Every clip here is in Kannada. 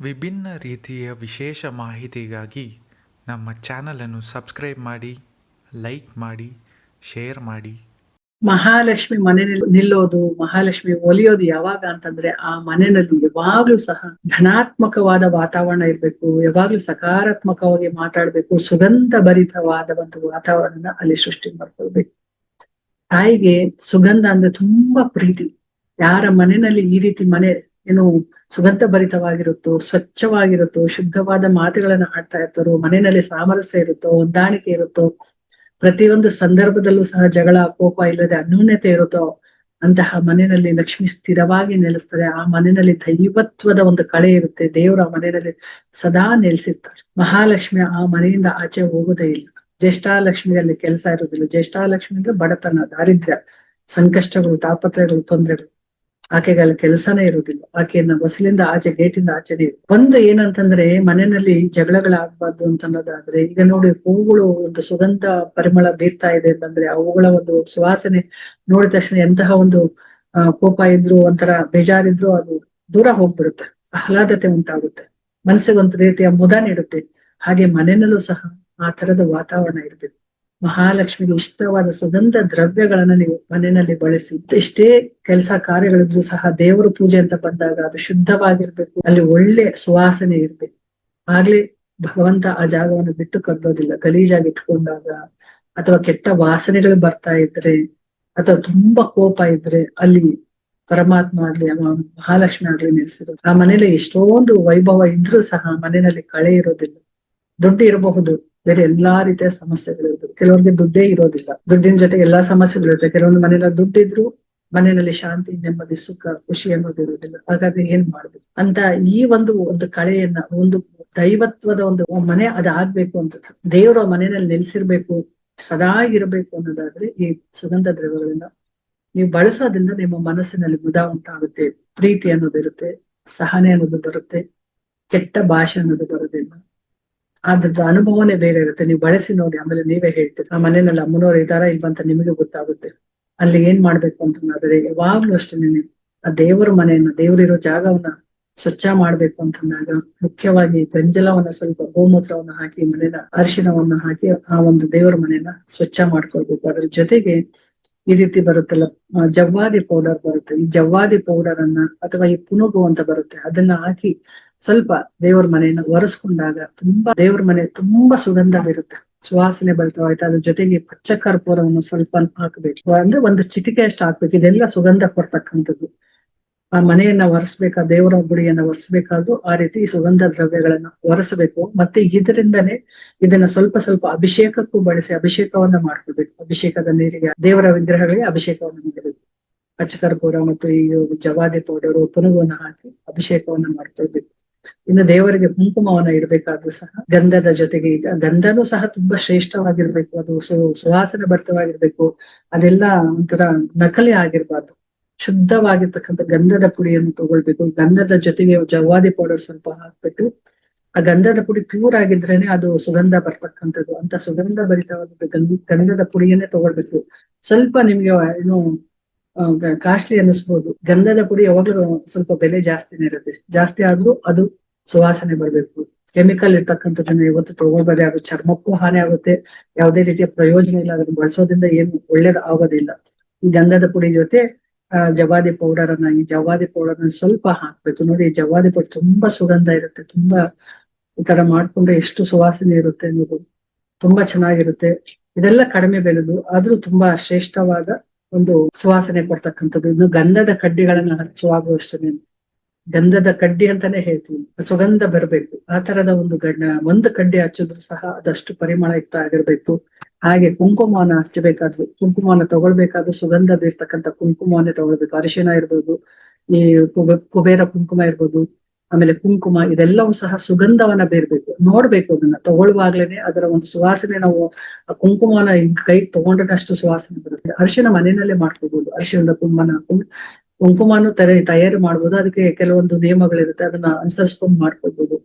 ವಿಭಿನ್ನ ರೀತಿಯ ವಿಶೇಷ ಮಾಹಿತಿಗಾಗಿ ನಮ್ಮ ಚಾನಲನ್ನು ಸಬ್ಸ್ಕ್ರೈಬ್ ಮಾಡಿ, ಲೈಕ್ ಮಾಡಿ, ಶೇರ್ ಮಾಡಿ. ಮಹಾಲಕ್ಷ್ಮಿ ಮನೆಯಲ್ಲಿ ನಿಲ್ಲೋದು, ಮಹಾಲಕ್ಷ್ಮಿ ಒಲಿಯೋದು ಯಾವಾಗ ಅಂತಂದ್ರೆ ಆ ಮನೆಯಲ್ಲಿ ಯಾವಾಗ್ಲೂ ಸಹ ಧನಾತ್ಮಕವಾದ ವಾತಾವರಣ ಇರ್ಬೇಕು, ಯಾವಾಗ್ಲೂ ಸಕಾರಾತ್ಮಕವಾಗಿ ಮಾತಾಡ್ಬೇಕು, ಸುಗಂಧ ಭರಿತವಾದ ಒಂದು ವಾತಾವರಣ ಅಲ್ಲಿ ಸೃಷ್ಟಿ ಮಾಡ್ಕೊಳ್ಬೇಕು. ತಾಯಿಗೆ ಸುಗಂಧ ಅಂದ್ರೆ ತುಂಬಾ ಪ್ರೀತಿ. ಯಾರ ಮನೆಯಲ್ಲಿ ಈ ರೀತಿ ಮನೆ ಏನು ಸುಗಂಧ ಭರಿತವಾಗಿರುತ್ತೋ ಸ್ವಚ್ಛವಾಗಿರುತ್ತೋ, ಶುದ್ಧವಾದ ಮಾತುಗಳನ್ನ ಆಡ್ತಾ ಇರ್ತಾರೋ, ಮನೆಯಲ್ಲಿ ಸಾಮರಸ್ಯ ಇರುತ್ತೋ, ಹೊಂದಾಣಿಕೆ ಇರುತ್ತೋ, ಪ್ರತಿಯೊಂದು ಸಂದರ್ಭದಲ್ಲೂ ಸಹ ಜಗಳ, ಕೋಪ ಇಲ್ಲದೆ ಅನ್ಯೂನ್ಯತೆ ಇರುತ್ತೋ, ಅಂತಹ ಮನೆಯಲ್ಲಿ ಲಕ್ಷ್ಮಿ ಸ್ಥಿರವಾಗಿ ನೆಲೆಸ್ತಾರೆ. ಆ ಮನೆಯಲ್ಲಿ ದೈವತ್ವದ ಒಂದು ಕಳೆ ಇರುತ್ತೆ. ದೇವರು ಆ ಮನೆಯಲ್ಲಿ ಸದಾ ನೆಲೆಸಿರ್ತಾರೆ. ಮಹಾಲಕ್ಷ್ಮಿ ಆ ಮನೆಯಿಂದ ಆಚೆ ಹೋಗೋದೇ ಇಲ್ಲ. ಜ್ಯೇಷ್ಠಾಲಕ್ಷ್ಮಿಯಲ್ಲಿ ಕೆಲಸ ಇರೋದಿಲ್ಲ ಜ್ಯೇಷ್ಠಾಲಕ್ಷ್ಮಿ ಅಂದ್ರೆ ಬಡತನ, ದಾರಿದ್ರ್ಯ, ಸಂಕಷ್ಟಗಳು ತಾಪತ್ರಗಳು ತೊಂದರೆಗಳು. ಆಕೆಗೆ ಅಲ್ಲಿ ಕೆಲಸನೇ ಇರುವುದಿಲ್ಲ. ಆಕೆಯನ್ನ ಬಸಲಿಂದ ಆಚೆ, ಗೇಟಿಂದ ಆಚೆನೆ. ಒಂದು ಏನಂತಂದ್ರೆ ಮನೆಯಲ್ಲಿ ಜಗಳಗಳಾಗ್ಬಾರ್ದು ಅನ್ನೋದಾದ್ರೆ ಈಗ ನೋಡಿ ಹೂಗಳು ಒಂದು ಸುಗಂಧ ಪರಿಮಳ ಬೀರ್ತಾ ಇದೆ ಅಂತಂದ್ರೆ ಅವುಗಳ ಒಂದು ಸುವಾಸನೆ ನೋಡಿದ ತಕ್ಷಣ ಎಂತಹ ಒಂದು ಕೋಪ ಇದ್ರು ಒಂಥರ ಬೇಜಾರಿದ್ರು ಅದು ದೂರ ಹೋಗ್ಬಿಡುತ್ತೆ. ಆಹ್ಲಾದತೆ ಉಂಟಾಗುತ್ತೆ. ಮನಸ್ಸಿಗೆ ಒಂದು ರೀತಿಯ ಮುದ ನೀಡುತ್ತೆ. ಹಾಗೆ ಮನೆಯಲ್ಲೂ ಸಹ ಆ ತರದ ವಾತಾವರಣ ಇರ್ಬೇಕು. ಮಹಾಲಕ್ಷ್ಮಿಗೆ ಇಷ್ಟವಾದ ಸುಗಂಧ ದ್ರವ್ಯಗಳನ್ನ ನೀವು ಮನೆಯಲ್ಲಿ ಬಳಸಿ, ಎಷ್ಟೇ ಕೆಲಸ ಕಾರ್ಯಗಳಿದ್ರು ಸಹ ದೇವರ ಪೂಜೆ ಅಂತ ಬಂದಾಗ ಅದು ಶುದ್ಧವಾಗಿರ್ಬೇಕು. ಅಲ್ಲಿ ಒಳ್ಳೆ ಸುವಾಸನೆ ಇರ್ಬೇಕು. ಆಗ್ಲೇ ಭಗವಂತ ಆ ಜಾಗವನ್ನು ಬಿಟ್ಟು ಕದ್ದೋದಿಲ್ಲ ಗಲೀಜಾಗಿ ಇಟ್ಕೊಂಡಾಗ ಅಥವಾ ಕೆಟ್ಟ ವಾಸನೆಗಳು ಬರ್ತಾ ಇದ್ರೆ ಅಥವಾ ತುಂಬಾ ಕೋಪ ಇದ್ರೆ ಅಲ್ಲಿ ಪರಮಾತ್ಮ ಆಗ್ಲಿ ಮಹಾಲಕ್ಷ್ಮಿ ಆಗ್ಲಿ ನಿಲ್ಸಿರೋದು. ಆ ಮನೇಲಿ ಎಷ್ಟೊಂದು ವೈಭವ ಇದ್ರೂ ಸಹ ಮನೆಯಲ್ಲಿ ಕಳೆ ಇರೋದಿಲ್ಲ. ದುಡ್ಡು ಇರಬಹುದು. ಬೇರೆ ಎಲ್ಲಾ ರೀತಿಯ ಸಮಸ್ಯೆಗಳು ಇರ್ತದೆ ಕೆಲವರಿಗೆ ದುಡ್ಡೇ ಇರೋದಿಲ್ಲ. ದುಡ್ಡಿನ ಜೊತೆ ಎಲ್ಲಾ ಸಮಸ್ಯೆಗಳು ಇರುತ್ತೆ ಕೆಲವೊಂದು ಮನೆಯಲ್ಲಿ ದುಡ್ಡಿದ್ರು ಮನೆಯಲ್ಲಿ ಶಾಂತಿ, ನೆಮ್ಮದಿ, ಸುಖ, ಖುಷಿ ಅನ್ನೋದು ಇರೋದಿಲ್ಲ. ಹಾಗಾದ್ರೆ ಏನ್ ಮಾಡ್ಬೇಕು? ಅಂತ ಈ ಒಂದು ಒಂದು ಕಳೆಯನ್ನ, ಒಂದು ದೈವತ್ವದ ಒಂದು ಮನೆ ಅದಾಗ್ಬೇಕು ಅಂತ ದೇವರು ಮನೆಯಲ್ಲಿ ನೆಲೆಸಿರ್ಬೇಕು, ಸದಾ ಇರಬೇಕು ಅನ್ನೋದಾದ್ರೆ ಈ ಸುಗಂಧ ದ್ರವ್ಯಗಳನ್ನ ನೀವು ಬಳಸೋದ್ರಿಂದ ನಿಮ್ಮ ಮನಸ್ಸಿನಲ್ಲಿ ಮುದ ಉಂಟಾಗುತ್ತೆ. ಪ್ರೀತಿ ಅನ್ನೋದಿರುತ್ತೆ ಸಹನೆ ಅನ್ನೋದು ಬರುತ್ತೆ, ಕೆಟ್ಟ ಭಾಷೆ ಅನ್ನೋದು ಬರೋದಿಲ್ಲ. ಅದ್ರದ್ದು ಅನುಭವನೇ ಬೇರೆ ಇರುತ್ತೆ. ನೀವು ಬಳಸಿ ನೋಡಿ, ಆಮೇಲೆ ನೀವೇ ಹೇಳ್ತೀರಿ. ಆ ಮನೆಯಲ್ಲಿ ಅಮ್ಮನವ್ರು ಇದಾರ ಇಲ್ವಂತ ನಿಮಗೆ ಗೊತ್ತಾಗುತ್ತೆ. ಅಲ್ಲಿ ಏನ್ ಮಾಡ್ಬೇಕು ಅಂತ ಆದ್ರೆ ಯಾವಾಗ್ಲೂ ಅಷ್ಟೇನೆ ಆ ದೇವರ ಮನೆಯನ್ನ, ದೇವರಿರೋ ಜಾಗವನ್ನ ಸ್ವಚ್ಛ ಮಾಡ್ಬೇಕು ಅಂತಂದಾಗ ಮುಖ್ಯವಾಗಿ ಗಂಜಲವನ್ನ ಸ್ವಲ್ಪ ಗೋಮೂತ್ರವನ್ನ ಹಾಕಿ ಮನೆನ ಅರಿಶಿನವನ್ನ ಹಾಕಿ ಆ ಒಂದು ದೇವರ ಮನೆಯನ್ನ ಸ್ವಚ್ಛ ಮಾಡ್ಕೊಳ್ಬೇಕು. ಅದ್ರ ಜೊತೆಗೆ ಈ ರೀತಿ ಬರುತ್ತಲ್ಲ ಜವ್ವಾದಿ ಪೌಡರ್ ಬರುತ್ತೆ. ಈ ಜವ್ವಾದಿ ಪೌಡರ್ ಅನ್ನ ಅಥವಾ ಈ ಪುನುಗು ಅಂತ ಬರುತ್ತೆ. ಅದನ್ನ ಹಾಕಿ ಸ್ವಲ್ಪ ದೇವ್ರ ಮನೆಯನ್ನ ಒರೆಸ್ಕೊಂಡಾಗ ತುಂಬಾ ದೇವ್ರ ಮನೆ ತುಂಬಾ ಸುಗಂಧವಿರುತ್ತೆ ಸುವಾಸನೆ ಬರ್ತಾವಾಯ್ತು ಅದ್ರ ಜೊತೆಗೆ ಪಚ್ಚ ಕರ್ಪೂರವನ್ನು ಸ್ವಲ್ಪ ಹಾಕ್ಬೇಕು. ಅಂದ್ರೆ ಒಂದು ಚಿಟಿಕೆ ಅಷ್ಟು ಹಾಕ್ಬೇಕು. ಇದೆಲ್ಲ ಸುಗಂಧ ಕೊಡ್ತಕ್ಕಂಥದ್ದು. ಆ ಮನೆಯನ್ನ ಒರೆಸ್ಬೇಕಾ, ದೇವರ ಗುಡಿಯನ್ನ ಒರೆಸ್ಬೇಕಾದ್ರು ಆ ರೀತಿ ಸುಗಂಧ ದ್ರವ್ಯಗಳನ್ನ ಒರೆಸಬೇಕು. ಮತ್ತೆ ಇದರಿಂದನೇ ಇದನ್ನ ಸ್ವಲ್ಪ ಸ್ವಲ್ಪ ಅಭಿಷೇಕಕ್ಕೂ ಬಳಸಿ ಅಭಿಷೇಕವನ್ನ ಮಾಡ್ಕೊಳ್ಬೇಕು. ಅಭಿಷೇಕದ ನೀರಿಗೆ, ದೇವರ ವಿಗ್ರಹಗಳಿಗೆ ಅಭಿಷೇಕವನ್ನು ಮಾಡಬೇಕು ಪಚ್ಚಕರ್ಪೂರ ಮತ್ತು ಈ ಜವಾದಿ ಪೌಡರು, ಪುನುಗವನ್ನ ಹಾಕಿ ಅಭಿಷೇಕವನ್ನ ಮಾಡ್ಕೊಳ್ಬೇಕು. ಇನ್ನು ದೇವರಿಗೆ ಕುಂಕುಮವನ್ನ ಇಡಬೇಕಾದ್ರೂ ಸಹ ಗಂಧದ ಜೊತೆಗೆ ಈಗ ಗಂಧನೂ ಸಹ ತುಂಬಾ ಶ್ರೇಷ್ಠವಾಗಿರ್ಬೇಕು. ಅದು ಸು, ಸುವಾಸನೆ ಭರಿತವಾಗಿರ್ಬೇಕು. ಅದೆಲ್ಲ ಒಂಥರ ನಕಲಿ ಆಗಿರ್ಬಾರ್ದು. ಶುದ್ಧವಾಗಿರ್ತಕ್ಕಂಥ ಗಂಧದ ಪುಡಿಯನ್ನು ತಗೊಳ್ಬೇಕು. ಗಂಧದ ಜೊತೆಗೆ ಜವಾದಿ ಪೌಡರ್ ಸ್ವಲ್ಪ ಹಾಕ್ಬಿಟ್ಟು ಆ ಗಂಧದ ಪುಡಿ ಪ್ಯೂರ್ ಆಗಿದ್ರೇನೆ ಅದು ಸುಗಂಧ ಬರ್ತಕ್ಕಂಥದ್ದು. ಅಂತ ಸುಗಂಧ ಭರಿತವಾದ ಗಂಧ, ಗಂಧದ ಪುಡಿಯನ್ನೇ ತಗೊಳ್ಬೇಕು. ಸ್ವಲ್ಪ ನಿಮ್ಗೆ ಏನು ಕಾಸ್ಟ್ಲಿ ಅನ್ನಿಸ್ಬೋದು. ಗಂಧದ ಪುಡಿ ಯಾವಾಗ್ಲೂ ಸ್ವಲ್ಪ ಬೆಲೆ ಜಾಸ್ತಿನೇ ಇರುತ್ತೆ. ಜಾಸ್ತಿ ಆದ್ರೂ ಅದು ಸುವಾಸನೆ ಬರ್ಬೇಕು. ಕೆಮಿಕಲ್ ಇರ್ತಕ್ಕಂಥದ್ದನ್ನ ಇವತ್ತು ತಗೊಳ್ಬಾರ್ದು. ಅದು ಚರ್ಮಕ್ಕೂ ಹಾನಿ ಆಗುತ್ತೆ. ಯಾವುದೇ ರೀತಿಯ ಪ್ರಯೋಜನ ಇಲ್ಲ. ಅದನ್ನ ಬಳಸೋದ್ರಿಂದ ಏನು ಒಳ್ಳೇದು ಆಗೋದಿಲ್ಲ. ಗಂಧದ ಪುಡಿ ಜೊತೆ ಜವಾದಿ ಪೌಡರ್ ಅನ್ನ ಈ ಜವಾದಿ ಪೌಡರ್ ಸ್ವಲ್ಪ ಹಾಕ್ಬೇಕು. ನೋಡಿ ಜವಾದಿ ಪೌಡರ್ ತುಂಬಾ ಸುಗಂಧ ಇರುತ್ತೆ. ತುಂಬಾ ಈ ತರ ಮಾಡ್ಕೊಂಡ್ರೆ ಎಷ್ಟು ಸುವಾಸನೆ ಇರುತ್ತೆ ಅನ್ನೋದು. ತುಂಬಾ ಚೆನ್ನಾಗಿರುತ್ತೆ. ಇದೆಲ್ಲ ಕಡಿಮೆ ಬೆಲೆದು, ಆದ್ರೂ ತುಂಬಾ ಶ್ರೇಷ್ಠವಾದ ಒಂದು ಸುವಾಸನೆ ಕೊಡ್ತಕ್ಕಂಥದ್ದು. ಇನ್ನು ಗಂಧದ ಕಡ್ಡಿಗಳನ್ನ ಹಚ್ಚುವಾಗುವಷ್ಟೇ ಗಂಧದ ಕಡ್ಡಿ ಅಂತಾನೆ ಹೇಳ್ತೀವಿ. ಸುಗಂಧ ಬರಬೇಕು. ಆ ತರದ ಒಂದು ಗಂಡ, ಒಂದು ಕಡ್ಡಿ ಹಚ್ಚಿದ್ರು ಸಹ ಅದಷ್ಟು ಪರಿಮಳಯುಕ್ತ ಆಗಿರ್ಬೇಕು. ಹಾಗೆ ಕುಂಕುಮವನ್ನ ಹಚ್ಚಬೇಕಾದ್ರು, ಕುಂಕುಮವನ್ನ ತಗೊಳ್ಬೇಕಾದ್ರೂ ಸುಗಂಧ ಬೀರ್ತಕ್ಕಂಥ ಕುಂಕುಮವನ್ನೇ ತಗೊಳ್ಬೇಕು. ಅರಿಶಿನ ಇರ್ಬೋದು, ಈ ಕುಬೆ- ಕುಬೇರ ಕುಂಕುಮ ಇರ್ಬೋದು ಆಮೇಲೆ ಕುಂಕುಮ ಇದೆಲ್ಲವೂ ಸಹ ಸುಗಂಧವನ್ನ ಬೇರ್ಬೇಕು. ನೋಡ್ಬೇಕು ಅದನ್ನ. ತಗೊಳ್ಳುವಾಗ್ಲೇನೆ ಅದರ ಒಂದು ಸುವಾಸನೆ ನಾವು ಹಿಂಗ್ ಕೈ ತಗೊಂಡ್ರೆ ಸುವಾಸನೆ ಬರುತ್ತೆ. ಅರಿಶಿನ ಮನೆಯಲ್ಲೇ ಮಾಡ್ಕೋಬಹುದು ಅರಿಶಿನದ ಕುಂಕುಮನ ಕುಂಕುಮನು ತರ, ತಯಾರು ಮಾಡ್ಬೋದು. ಅದಕ್ಕೆ ಕೆಲವೊಂದು ನಿಯಮಗಳಿರುತ್ತೆ. ಅದನ್ನ ಅನುಸರಿಸ್ಕೊಂಡು ಮಾಡ್ಕೋಬಹುದು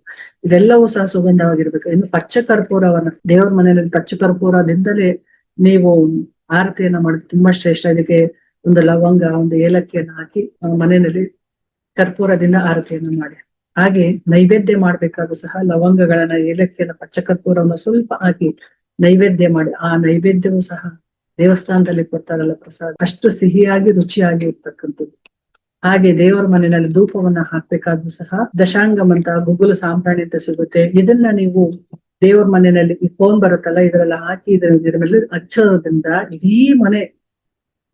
ಇದೆಲ್ಲವೂ ಸಹ ಸುಗಂಧವಾಗಿರ್ಬೇಕು. ಇನ್ನು ಪಚ್ಚ ಕರ್ಪೂರವನ್ನ ದೇವರ ಮನೆಯಲ್ಲಿ ಪಚ್ಚ ಕರ್ಪೂರದಿಂದಲೇ ನೀವು ಆರತಿಯನ್ನ ಮಾಡಿದ್ರೆ ತುಂಬಾ ಶ್ರೇಷ್ಠ. ಇದಕ್ಕೆ ಒಂದು ಲವಂಗ, ಒಂದು ಏಲಕ್ಕಿಯನ್ನು ಹಾಕಿ ಮನೆಯಲ್ಲಿ ಕರ್ಪೂರದಿಂದ ಆರತಿಯನ್ನ ಮಾಡಿ. ಹಾಗೆ ನೈವೇದ್ಯ ಮಾಡ್ಬೇಕಾದ್ರೂ ಸಹ ಲವಂಗಗಳನ್ನ, ಏಲಕ್ಕಿಯನ್ನ, ಪಚ್ಚಕರ್ಪೂರವನ್ನ ಸ್ವಲ್ಪ ಹಾಕಿ ನೈವೇದ್ಯ ಮಾಡಿ. ಆ ನೈವೇದ್ಯವೂ ಸಹ ದೇವಸ್ಥಾನದಲ್ಲಿ ಕೊಡ್ತಾರಲ್ಲ ಪ್ರಸಾದ, ಅಷ್ಟು ಸಿಹಿಯಾಗಿ, ರುಚಿಯಾಗಿ ಇರ್ತಕ್ಕಂಥದ್ದು. ಹಾಗೆ ದೇವರ ಮನೆಯಲ್ಲಿ ಧೂಪವನ್ನ ಹಾಕ್ಬೇಕಾದ್ರೂ ಸಹ ದಶಾಂಗಮಂತ ಅಂತ ಗುಗ್ಗುಲು ಸಾಂಬ್ರಾಣಿ ಅಂತ ಸಿಗುತ್ತೆ. ಇದನ್ನ ನೀವು ದೇವರ ಮನೆಯಲ್ಲಿ ಈ ಫೋನ್ ಬರುತ್ತಲ್ಲ ಇದರಲ್ಲಿ ಹಾಕಿ ಇದ್ರ ಮೇಲೆ ಹಚ್ಚೋದ್ರಿಂದ ಇಡೀ ಮನೆ,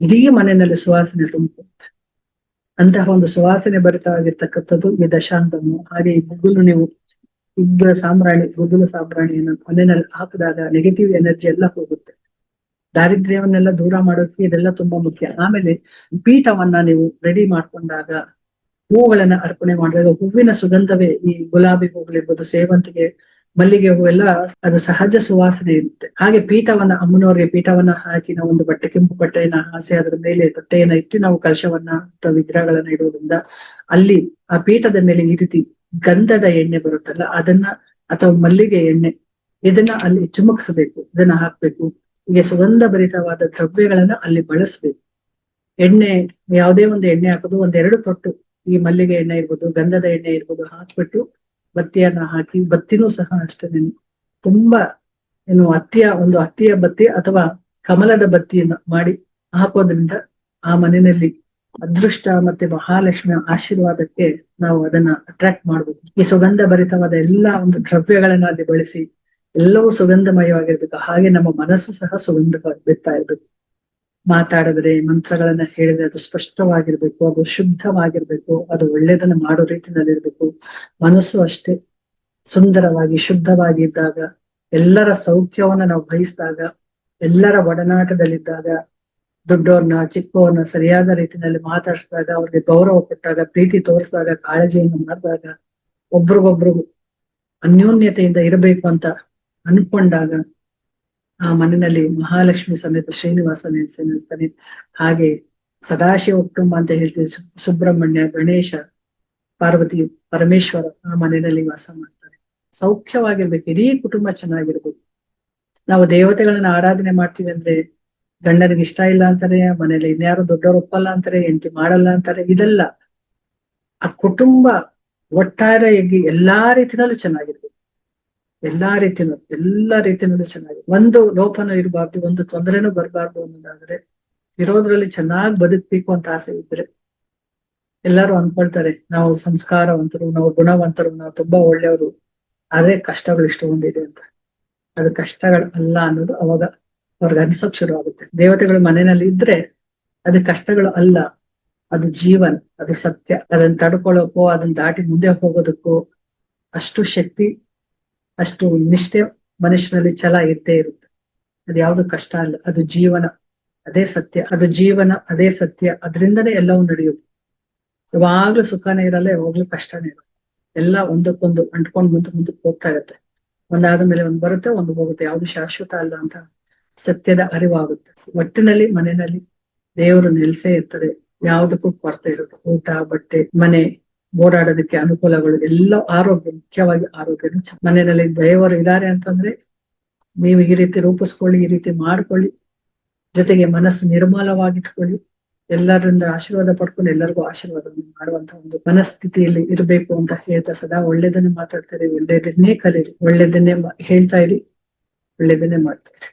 ಇಡೀ ಮನೆಯಲ್ಲಿ ಸುವಾಸನೆ ತುಂಬುತ್ತೆ. ಅಂತಹ ಒಂದು ಸುವಾಸನೆ ಭರಿತವಾಗಿರ್ತಕ್ಕಂಥದ್ದು ಈ ದಶಾಂಗము ಹಾಗೆ ಈ ಗುಗ್ಗುಲು ನೀವು ಉಗ್ರ ಸಾಮ್ರಾಣಿ ಮುಗುಲು ಸಾಮ್ರಾಣಿಯನ್ನು ಕೊನೆಯಲ್ಲಿ ಹಾಕಿದಾಗ ನೆಗೆಟಿವ್ ಎನರ್ಜಿ ಎಲ್ಲ ಹೋಗುತ್ತೆ. ದಾರಿದ್ರ್ಯವನ್ನೆಲ್ಲ ದೂರ ಮಾಡೋದಕ್ಕೆ ಇದೆಲ್ಲ ತುಂಬಾ ಮುಖ್ಯ. ಆಮೇಲೆ ಪೀಠವನ್ನ ನೀವು ರೆಡಿ ಮಾಡ್ಕೊಂಡಾಗ ಹೂಗಳನ್ನ ಅರ್ಪಣೆ ಮಾಡಿದಾಗ ಹೂವಿನ ಸುಗಂಧವೇ ಈ ಗುಲಾಬಿ ಹೂಗಳಿರ್ಬೋದು, ಸೇವಂತಿಗೆ ಮಲ್ಲಿಗೆ ಹೂ ಅದು ಸಹಜ ಸುವಾಸನೆ ಇರುತ್ತೆ. ಹಾಗೆ ಪೀಠವನ್ನ ಅಮ್ಮನವ್ರಿಗೆ ಪೀಠವನ್ನ ಹಾಕಿ ನಾವು ಒಂದು ಬಟ್ಟೆ, ಕೆಂಪು ಬಟ್ಟೆಯನ್ನ ಹಾಸಿ ಅದರ ಮೇಲೆ ತಟ್ಟೆಯನ್ನ ಇಟ್ಟು ನಾವು ಕಲಶವನ್ನ ಅಥವಾ ವಿಗ್ರಹಗಳನ್ನ ಇಡುವುದರಿಂದ ಅಲ್ಲಿ ಆ ಪೀಠದ ಮೇಲೆ ಈ ರೀತಿ ಗಂಧದ ಎಣ್ಣೆ ಬರುತ್ತಲ್ಲ, ಅದನ್ನ ಅಥವಾ ಮಲ್ಲಿಗೆ ಎಣ್ಣೆ, ಇದನ್ನ ಅಲ್ಲಿ ಚುಮುಕ್ಸ್ಬೇಕು, ಇದನ್ನ ಹಾಕ್ಬೇಕು. ಹೀಗೆ ಸುಗಂಧ ಭರಿತವಾದ ದ್ರವ್ಯಗಳನ್ನ ಅಲ್ಲಿ ಬಳಸ್ಬೇಕು. ಎಣ್ಣೆ, ಯಾವುದೇ ಒಂದು ಎಣ್ಣೆ ಹಾಕೋದು, ಒಂದೆರಡು ತೊಟ್ಟು ಈ ಮಲ್ಲಿಗೆ ಎಣ್ಣೆ ಇರ್ಬೋದು, ಗಂಧದ ಎಣ್ಣೆ ಇರ್ಬೋದು, ಹಾಕ್ಬಿಟ್ಟು ಬತ್ತಿಯನ್ನ ಹಾಕಿ, ಬತ್ತಿನೂ ಸಹ ಅಷ್ಟೇ. ತುಂಬಾ ಏನು ಅತ್ತಿಯ, ಒಂದು ಅತ್ತಿಯ ಬತ್ತಿ ಅಥವಾ ಕಮಲದ ಬತ್ತಿಯನ್ನ ಮಾಡಿ ಹಾಕೋದ್ರಿಂದ ಆ ಮನೆಯಲ್ಲಿ ಅದೃಷ್ಟ ಮತ್ತೆ ಮಹಾಲಕ್ಷ್ಮಿಯ ಆಶೀರ್ವಾದಕ್ಕೆ ನಾವು ಅದನ್ನ ಅಟ್ರಾಕ್ಟ್ ಮಾಡ್ಬೋದು. ಈ ಸುಗಂಧ ಭರಿತವಾದ ಎಲ್ಲಾ ಒಂದು ದ್ರವ್ಯಗಳನ್ನ ಅಲ್ಲಿ ಬಳಸಿ, ಎಲ್ಲವೂ ಸುಗಂಧಮಯವಾಗಿರ್ಬೇಕು. ಹಾಗೆ ನಮ್ಮ ಮನಸ್ಸು ಸಹ ಸುಗಂಧವಾಗಿ ಬಿಡ್ತಾ ಇರ್ಬೇಕು. ಮಾತಾಡಿದ್ರೆ, ಮಂತ್ರಗಳನ್ನ ಹೇಳಿದ್ರೆ ಅದು ಸ್ಪಷ್ಟವಾಗಿರ್ಬೇಕು, ಅದು ಶುದ್ಧವಾಗಿರ್ಬೇಕು, ಅದು ಒಳ್ಳೇದನ್ನ ಮಾಡೋ ರೀತಿನಲ್ಲಿ ಇರ್ಬೇಕು ಮನಸ್ಸು ಅಷ್ಟೇ ಸುಂದರವಾಗಿ ಶುದ್ಧವಾಗಿ ಇದ್ದಾಗ ಎಲ್ಲರ ಸೌಖ್ಯವನ್ನ ನಾವು ಬಯಸಿದಾಗ, ಎಲ್ಲರ ಒಡನಾಟದಲ್ಲಿದ್ದಾಗ ದೊಡ್ಡವ್ರನ್ನ ಚಿಕ್ಕವ್ರನ್ನ ಸರಿಯಾದ ರೀತಿಯಲ್ಲಿ ಮಾತಾಡಿಸಿದಾಗ, ಅವ್ರಿಗೆ ಗೌರವ ಕೊಟ್ಟಾಗ, ಪ್ರೀತಿ ತೋರಿಸಿದಾಗ, ಕಾಳಜಿಯನ್ನು ಮಾಡಿದಾಗ ಒಬ್ರಿಗೊಬ್ರು ಅನ್ಯೋನ್ಯತೆಯಿಂದ ಇರಬೇಕು ಅಂತ ಅನ್ಕೊಂಡಾಗ ಆ ಮನೆಯಲ್ಲಿ ಮಹಾಲಕ್ಷ್ಮಿ ಸಮೇತ ಶ್ರೀನಿವಾಸ ನೆಲೆಸಿರ್ತಾನೆ ಹಾಗೆ ಸದಾಶಿವ ಕುಟುಂಬ ಅಂತ ಹೇಳ್ತೀವಿ. ಸುಬ್ರಹ್ಮಣ್ಯ, ಗಣೇಶ, ಪಾರ್ವತಿ, ಪರಮೇಶ್ವರ ಆ ಮನೆಯಲ್ಲಿ ವಾಸ ಮಾಡ್ತಾರೆ. ಸೌಖ್ಯವಾಗಿರ್ಬೇಕು. ಇಡೀ ಕುಟುಂಬ ಚೆನ್ನಾಗಿರ್ಬೇಕು ನಾವು ದೇವತೆಗಳನ್ನ ಆರಾಧನೆ ಮಾಡ್ತೀವಿ ಅಂದ್ರೆ ಗಂಡನಿಗೆ ಇಷ್ಟ ಇಲ್ಲ ಅಂತಾರೆ ಮನೇಲಿ ಇನ್ಯಾರು ದೊಡ್ಡವರು ಒಪ್ಪಲ್ಲ ಅಂತಾರೆ ಎಂಟಿ ಮಾಡಲ್ಲ ಅಂತಾರೆ, ಇದೆಲ್ಲ ಆ ಕುಟುಂಬ ಒಟ್ಟಾರೆಯಾಗಿ ಎಲ್ಲಾ ರೀತಿನಲ್ಲೂ ಚೆನ್ನಾಗಿರ್ಬೇಕು. ಎಲ್ಲಾ ರೀತಿನೂ, ಎಲ್ಲಾ ರೀತಿನಲ್ಲೂ ಚೆನ್ನಾಗಿ. ಒಂದು ಲೋಪನೂ ಇರಬಾರ್ದು, ಒಂದು ತೊಂದರೆನೂ ಬರಬಾರ್ದು ಅನ್ನೋದಾದ್ರೆ, ಇರೋದ್ರಲ್ಲಿ ಚೆನ್ನಾಗಿ ಬದುಕ್ಬೇಕು ಅಂತ ಆಸೆ ಇದ್ರೆ, ಎಲ್ಲರೂ ಅನ್ಕೊಳ್ತಾರೆ ನಾವು ಸಂಸ್ಕಾರವಂತರು, ನಾವು ಗುಣವಂತರು, ನಾವು ತುಂಬಾ ಒಳ್ಳೆಯವರು, ಆದ್ರೆ ಕಷ್ಟಗಳು ಇಷ್ಟು ಒಂದಿದೆ ಅಂತ. ಅದು ಕಷ್ಟಗಳು ಅಲ್ಲ ಅನ್ನೋದು ಅವಾಗ ಅವ್ರಿಗೆ ಅನ್ಸಕ್ ಶುರು ಆಗುತ್ತೆ. ದೇವತೆಗಳು ಮನೆಯಲ್ಲಿ ಇದ್ರೆ ಅದು ಕಷ್ಟಗಳು ಅಲ್ಲ, ಅದು ಜೀವನ್, ಅದು ಸತ್ಯ. ಅದನ್ನ ತಡ್ಕೊಳ್ಳೋಕೋ ಅದನ್ನ ದಾಟಿ ಮುಂದೆ ಹೋಗೋದಕ್ಕೋ, ಅಷ್ಟು ಶಕ್ತಿ ಅಷ್ಟು ನಿಷ್ಠೆ ಮನುಷ್ಯನಲ್ಲಿ ಛಲ ಇದ್ದೇ ಇರುತ್ತೆ. ಅದು ಯಾವುದು ಕಷ್ಟ ಅಲ್ಲ, ಅದು ಜೀವನ, ಅದೇ ಸತ್ಯ, ಅದು ಜೀವನ, ಅದೇ ಸತ್ಯ ಅದರಿಂದನೇ ಎಲ್ಲವೂ ನಡೆಯುತ್ತೆ. ಯಾವಾಗ್ಲೂ ಸುಖನೇ ಇರಲ್ಲ, ಯಾವಾಗ್ಲೂ ಕಷ್ಟನೇ ಇರಲ್ಲ. ಎಲ್ಲ ಒಂದಕ್ಕೊಂದು, ಅಂಟ್ಕೊಂಡು ಮುಂದೆ ಮುಂದಕ್ಕೆ ಹೋಗ್ತಾ ಇರುತ್ತೆ. ಒಂದಾದ ಮೇಲೆ ಒಂದ್ ಬರುತ್ತೆ, ಒಂದು ಹೋಗುತ್ತೆ. ಯಾವುದು ಶಾಶ್ವತ ಅಲ್ಲ ಅಂತ ಸತ್ಯದ ಅರಿವಾಗುತ್ತೆ. ಒಟ್ಟಿನಲ್ಲಿ, ಮನೆಯಲ್ಲಿ ದೇವರು ನೆಲೆಸೇ ಇರ್ತದೆ. ಯಾವುದಕ್ಕೂ ಕೊರತೆ ಇರುತ್ತೆ ಊಟ, ಬಟ್ಟೆ, ಮನೆ ಓಡಾಡೋದಕ್ಕೆ ಅನುಕೂಲಗಳು, ಎಲ್ಲ ಆರೋಗ್ಯ, ಮುಖ್ಯವಾಗಿ ಆರೋಗ್ಯ ಮನೆಯಲ್ಲಿ ದೇವರು ಇದ್ದಾರೆ ಅಂತಂದ್ರೆ ನೀವು ಈ ರೀತಿ ರೂಪಿಸ್ಕೊಳ್ಳಿ, ಈ ರೀತಿ ಮಾಡ್ಕೊಳ್ಳಿ. ಜೊತೆಗೆ ಮನಸ್ಸು ನಿರ್ಮಲವಾಗಿಟ್ಕೊಳ್ಳಿ. ಎಲ್ಲರಿಂದ ಆಶೀರ್ವಾದ ಪಡ್ಕೊಂಡು ಎಲ್ಲರಿಗೂ ಆಶೀರ್ವಾದ ಮಾಡುವಂತ ಒಂದು ಮನಸ್ಥಿತಿಯಲ್ಲಿ ಇರಬೇಕು ಅಂತ ಹೇಳ್ತಾ ಸದಾ ಒಳ್ಳೇದನ್ನೇ ಮಾತಾಡ್ತಾರೆ ಒಳ್ಳೇದನ್ನೇ ಕಲೀರಿ ಒಳ್ಳೇದನ್ನೇ ಹೇಳ್ತಾ ಇರಿ ಒಳ್ಳೇದನ್ನೇ ಮಾಡ್ತಾ ಇರಿ.